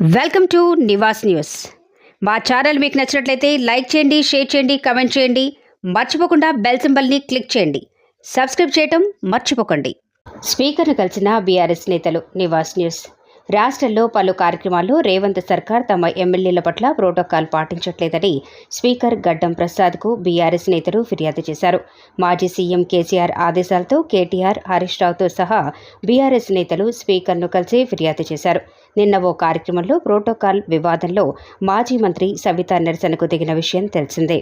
Welcome to Nivas news. మా channel మీకు నచ్చినట్లయితే లైక్ చేయండి షేర్ చేయండి కమెంట్ చేయండి. మర్చిపోకుండా బెల్ సింబల్ని క్లిక్ చేయండి. సబ్స్క్రైబ్ చేయటం మర్చిపోకండి. స్పీకర్ను కలిసిన బీఆర్ఎస్ నేతలు నివాస్ న్యూస్. రాష్ట్రంలో పలు కార్యక్రమాల్లో రేవంత్ సర్కార్ తమ ఎమ్మెల్యేల పట్ల ప్రోటోకాల్ పాటించట్లేదని స్పీకర్ గడ్డం ప్రసాద్కు బీఆర్ఎస్ నేతలు ఫిర్యాదు చేశారు. మాజీ సీఎం కేసీఆర్ ఆదేశాలతో కేటీఆర్ హరీష్ రావుతో సహా బీఆర్ఎస్ నేతలు స్పీకర్ను కలిసి ఫిర్యాదు చేశారు. నిన్న ఓ కార్యక్రమంలో ప్రోటోకాల్ వివాదంలో మాజీ మంత్రి సవితా నిరసనకు దిగిన విషయం తెలిసిందే.